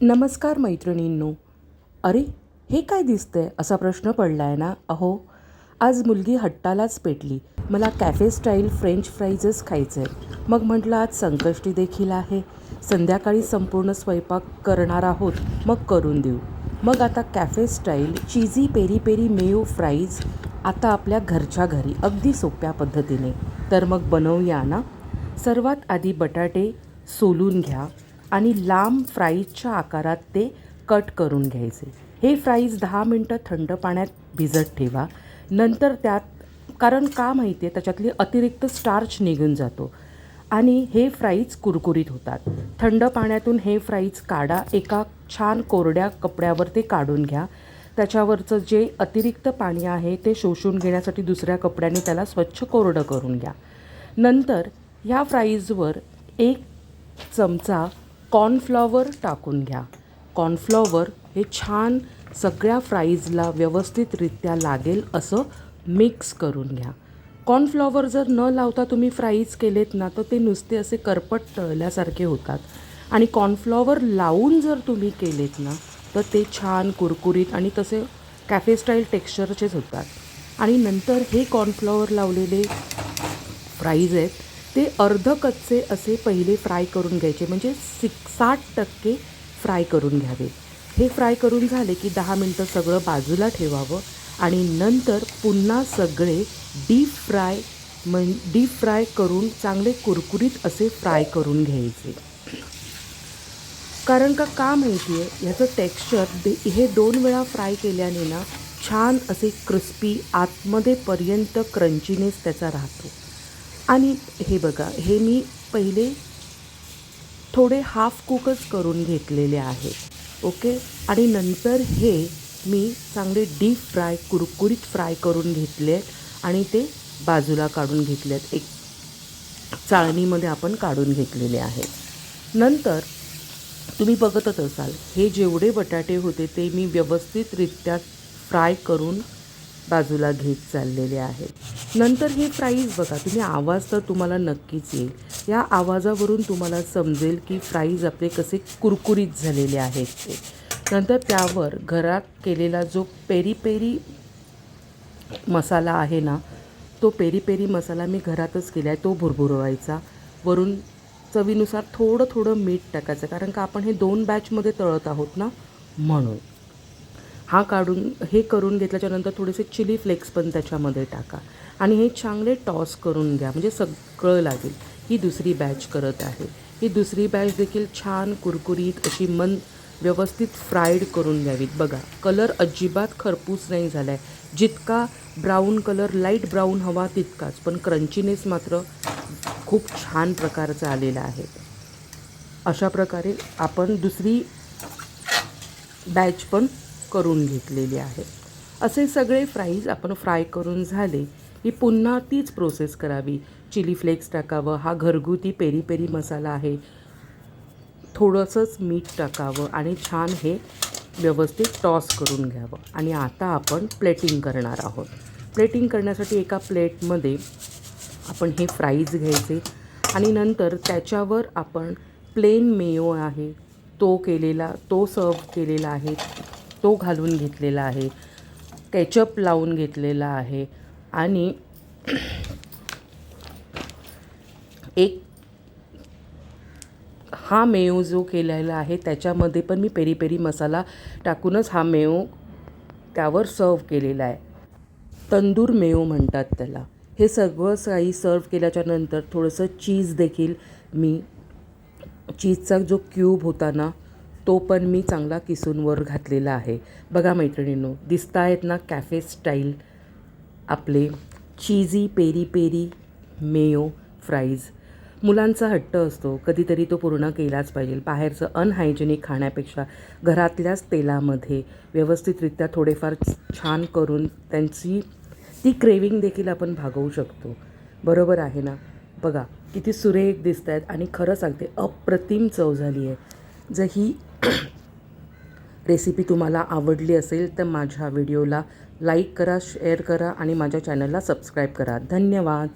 नमस्कार मैत्रिणींनो. अरे हे काय दिसतंय? असा प्रश्न पडला आहे ना? अहो आज मुलगी हट्टालाच पेटली. मला कॅफे स्टाईल फ्रेंच फ्राईजच खायचं आहे मग म्हटलं आज संकष्टी देखील आहे. संध्याकाळी संपूर्ण स्वयंपाक करणार आहोत. मग करून देऊ. मग आता cafe style cheesy peri peri mayo fries आता आपल्या घरच्या घरी अगदी सोप्या पद्धतीने. तर मग बनवूया ना? सर्वात आधी बटाटे सोलून घ्या. आणि लांब फ्राईजच्या आकारात ते कट करून घ्यायचे. हे फ्राईज दहा मिनटं थंड पाण्यात भिजत ठेवा. नंतर त्यात कारण का माहिती आहे त्याच्यातली अतिरिक्त स्टार्च निघून जातो. आणि हे फ्राईज कुरकुरीत होतात. थंड पाण्यातून हे फ्राईज काढा. एका छान कोरड्या कपड्यावर ते काढून घ्या. त्याच्यावरचं जे अतिरिक्त पाणी आहे ते शोषून घेण्यासाठी दुसऱ्या कपड्याने त्याला स्वच्छ कोरडं करून घ्या. नंतर ह्या फ्राईजवर एक चमचा कॉर्नफ्लॉवर टाकून घ्या. कॉर्नफ्लॉवर हे छान सगळ्या फ्राईजला व्यवस्थितरित्या लागेल असं मिक्स करून घ्या. कॉर्नफ्लॉवर जर न लावता तुम्ही फ्राईज केलेत ना तर ते नुसते असे करपट तळल्यासारखे होतात. आणि कॉर्नफ्लॉवर लावून जर तुम्ही केलेत ना तर ते छान कुरकुरीत आणि तसे कॅफे स्टाईल टेक्स्चरचेच होतात. आणि नंतर हे कॉर्नफ्लॉवर लावलेले फ्राईज आहेत ते अर्ध कच्चे असे पहिले फ्राय करून घ्यायचे. म्हणजे सिक साठ टक्के फ्राय करून घ्यावे. हे फ्राय करून झाले की दहा मिनटं सगळं बाजूला ठेवावं आणि नंतर पुन्हा सगळे डीप फ्राय म्हण डीप फ्राय करून चांगले कुरकुरीत असे फ्राय करून घ्यायचे. कारण का का माहिती आहे ह्याचं टेक्स्चर दे हे दोन वेळा फ्राय केल्याने ना छान असे क्रिस्पी आतमध्ये पर्यंत क्रंचीनेस त्याचा राहतो. आणि हे बघा हे मी पहिले थोडे हाफ कुकच करून घेतलेले आहेत ओके आणि नंतर हे मी चांगले डीप फ्राय कुरकुरीत फ्राय करून घेतले आहेत आणि ते बाजूला काढून घेतले आहेत. एक चाळणीमध्ये आपण काढून घेतलेले आहेत नंतर तुम्ही बघतच असाल हे जेवढे बटाटे होते ते मी व्यवस्थितरित्या फ्राय करून बाजूला घेत चाललेले आहेत. नंतर हे फ्राईज बघा तुम्ही आवाज तर तुम्हाला नक्कीच येईल. या आवाजावरून तुम्हाला समजेल की फ्राईज आपले कसे कुरकुरीत झालेले आहेत ते. नंतर त्यावर घरात केलेला जो पेरी पेरी मसाला आहे ना तो पेरी पेरी मसाला मी घरातच केला आहे तो भुरभुरवायचा. वरून चवीनुसार थोडं थोडं मीठ टाकायचं कारण का आपण हे दोन बॅचमध्ये तळत आहोत ना म्हणून. हा काढून हे करून घेतल्याच्यानंतर थोडेसे चिली फ्लेक्स पण त्याच्यामध्ये टाका. आणि हे चांगले टॉस करून घ्या. म्हणजे सगळं लागेल. ही दुसरी बॅच करत आहे. ही दुसरी बॅच देखील छान कुरकुरीत अशी मन व्यवस्थित फ्राईड करून घ्यावीत. बघा कलर अजिबात खरपूस नाही झाला आहे जितका ब्राऊन कलर लाइट ब्राऊन हवा तितकाच. पण क्रंचीनेस मात्र खूप छान प्रकारचा आलेला आहे. अशा प्रकारे आपण दुसरी बॅच पण करून घेतलेली आहे. असे सगळे फ्राईज आपण फ्राय करून झाले की पुन्हा तीच प्रोसेस करावी. चिली फ्लेक्स टाकावं हा घरगुती पेरी पेरी मसाला आहे. थोडंसंच मीठ टाकावं आणि छान हे व्यवस्थित टॉस करून घ्यावं. आणि आता आपण प्लेटिंग करणार आहोत. प्लेटिंग करण्यासाठी एका प्लेटमध्ये आपण हे फ्राईज घ्यायचे आणि नंतर त्याच्यावर आपण प्लेन मेयो आहे तो केलेला तो सर्व केलेला आहे. तो घालून घेतलेला आहे. केचप लावून घेतलेला आहे. आणि एक हा मेव जो केलेला आहे त्याच्यामध्ये पण मी पेरी पेरी मसाला टाकूनच हा मेव त्यावर सर्व केलेला आहे. तंदूर मेव म्हणतात त्याला. हे सगळं काही सर्व केल्याच्यानंतर थोडंसं चीज देखील मी चीजचा जो क्यूब होता ना तो पण मी चांगला किसून वर घातलेला आहे. बघा मैत्रिणींनो दिसत आहेत ना कॅफे स्टाईल आपले cheesy peri peri mayo fries मुलांचा हट्ट असतो कधीतरी तो पूर्ण केलाच पाहिजे. बाहेरचं अनहायजेनिक खाण्यापेक्षा घरातल्याच तेलामध्ये व्यवस्थितरित्या थोडेफार छान करून त्यांची ती क्रेविंग देखील आपण भागवू शकतो. बरोबर आहे ना? बघा किती सुरेख दिसत आहेत आणि खरं सांगते अप्रतिम चव झाली आहे जर ही रेसिपी तुम्हाला आवडली असेल तर माझ्या व्हिडिओला लाईक करा शेअर करा आणि माझ्या चॅनलला सबस्क्राईब करा. धन्यवाद.